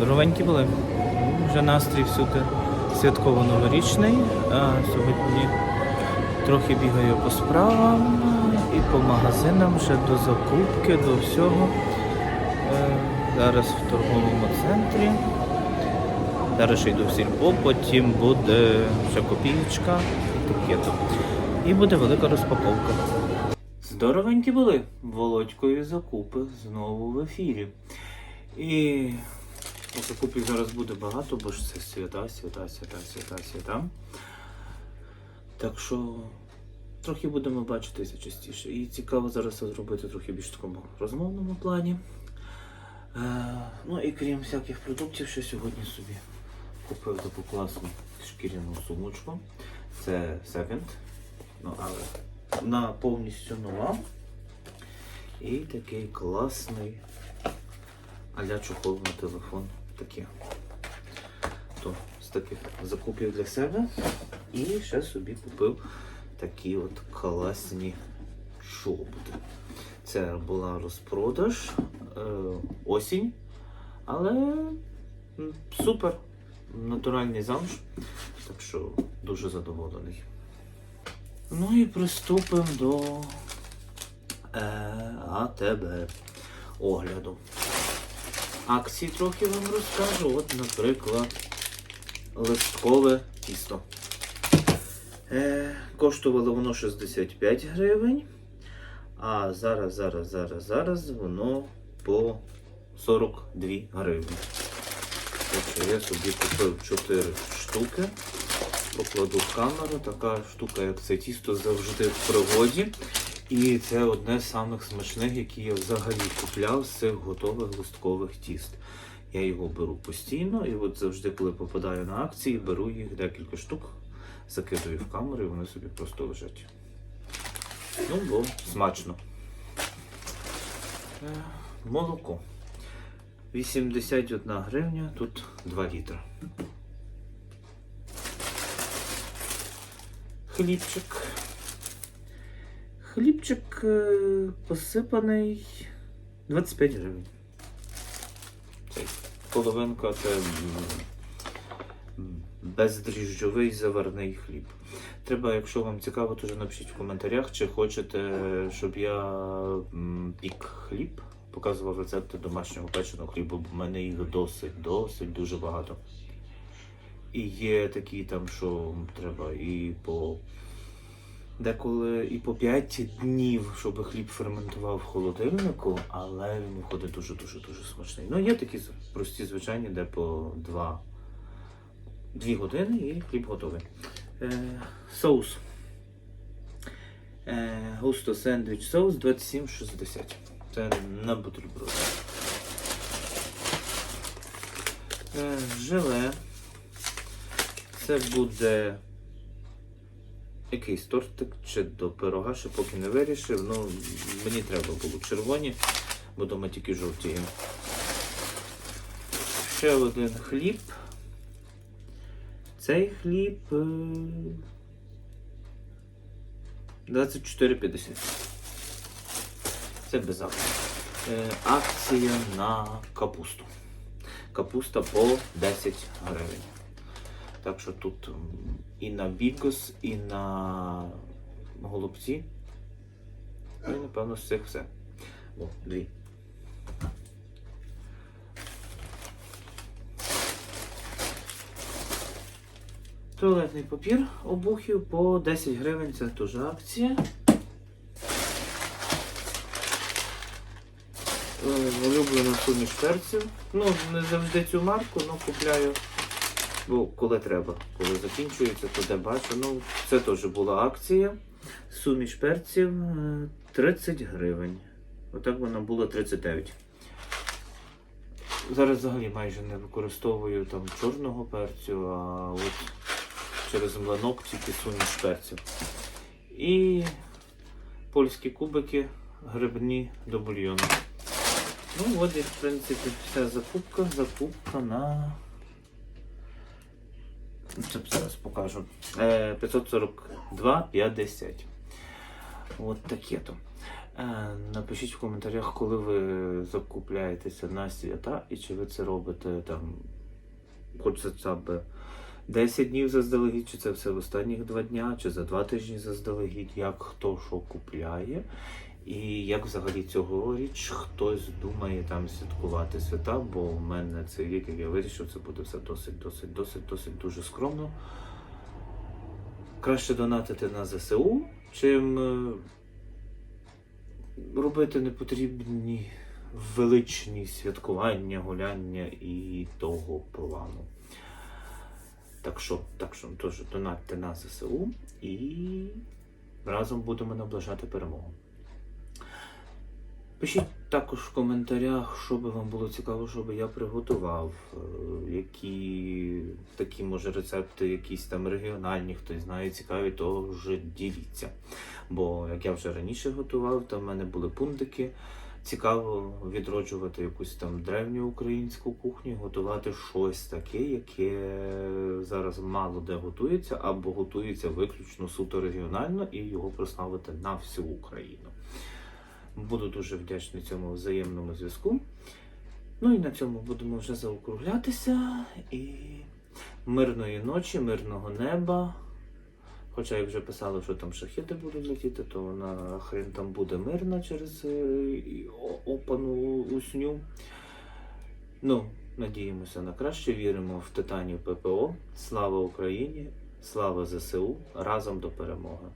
Здоровенькі були. Вже настрій всюди святково-новорічний. Сьогодні трохи бігаю по справам і по магазинам, ще до закупки, до всього. Е, Зараз в торговому центрі. Зараз ще йду в сільпо, потім буде ще копієчка і таке. І буде велика розпаковка. Здоровенькі були. Володькою закупи знову в ефірі. І закупів зараз буде багато, бо ж це свята, свята, свята, свята, свята. Так що трохи будемо бачитися частіше. І цікаво зараз це зробити трохи більш такому розмовному плані. Е, ну і крім всяких продуктів, що сьогодні собі купив таку класну шкіряну сумочку. Це секонд, ну але вона повністю нова. І такий класний аля чохол на телефон. Таке. То з таких закупів для себе. І ще собі купив такі от класні чоботи. Це була розпродаж, е, осінь, але супер. Натуральний замш. Так що дуже задоволений. Ну і приступимо до е, АТБ огляду. Акції трохи вам розкажу. От, наприклад, листкове тісто. Е, коштувало воно 65 гривень. А зараз, зараз, зараз, зараз воно по 42 гривні. Тобто я собі купив 4 штуки. Покладу в камеру. Така штука, як це тісто, завжди в пригоді. І це одне з самих смачних, які я взагалі купляв з цих готових листкових тіст. Я його беру постійно, і от завжди, коли попадаю на акції, беру їх декілька штук, закидую в камеру і вони собі просто лежать. Ну, бо смачно. Е, Молоко. 81 гривня, тут 2 літри. Хлібчик. Хлібчик е, посипаний 25 гривень. Цей половинка це бездріжджовий заварний хліб. Треба, якщо вам цікаво, теж напишіть в коментарях, чи хочете, щоб я пік хліб, показував рецепти домашнього печеного хлібу, бо в мене їх досить, досить дуже багато. І є такі там, що треба і по деколи і по 5 днів, щоб хліб ферментував в холодильнику, але він виходить дуже-дуже дуже смачний. Ну, є такі прості звичайні, де по 2, 2 години і хліб готовий. Е, соус. Е, густо сендвіч соус 27,60. Це на бутерброд. Е, желе. Це буде якийсь тортик чи до пирога, ще поки не вирішив. Ну, мені треба було червоні, бо дома тільки жовті. Ще один хліб. Цей хліб е, 24,50. Це без акції. Е, Акція на капусту. Капуста по 10 гривень. Так що тут і на бігос, і на голубці. Ну і напевно з цих все. О, дві. Туалетний папір обухів по 10 гривень, це теж акція. Е, Улюблена суміш перців. Ну, не завжди цю марку, але купляю. Бо коли треба, коли закінчується, то де бачу. Ну, це теж була акція. Суміш перців е, 30 гривень. Отак вона була 39. Зараз взагалі майже не використовую там чорного перцю, а от через млинок тільки суміш перців. І польські кубики грибні до бульйону. Ну, от і в принципі вся закупка, закупка на. Зараз покажу. Е, 542,50. От таке то. Е, Напишіть в коментарях, коли ви закупляєтеся на свята і чи ви це робите там, хоч б 10 днів заздалегідь, чи це все в останніх два дня, чи за два тижні заздалегідь, як хто що купляє. І як взагалі цьогоріч хтось думає там святкувати свята, бо в мене цей рік, як я вирішив, це буде все досить, досить, досить, досить дуже скромно. Краще донатити на ЗСУ, чим е, робити непотрібні величні святкування, гуляння і того плану. Так що, так що теж донатьте на ЗСУ і разом будемо наближати перемогу. Пишіть також в коментарях, що би вам було цікаво, щоб я приготував, е, які такі може рецепти, якісь там регіональні, хтось знає, цікаві, то вже діліться. Бо як я вже раніше готував, то в мене були пундики. Цікаво відроджувати якусь там древню українську кухню, готувати щось таке, яке зараз мало де готується, або готується виключно суто регіонально і його прославити на всю Україну. Буду дуже вдячний цьому взаємному зв'язку. Ну і на цьому будемо вже заокруглятися. І мирної ночі, мирного неба. Хоча як вже писали, що там шахіди будуть летіти, то вона хрен там буде мирна через е, опану усню. Ну, надіємося на краще, віримо в титанів ППО. Слава Україні! Слава ЗСУ! Разом до перемоги!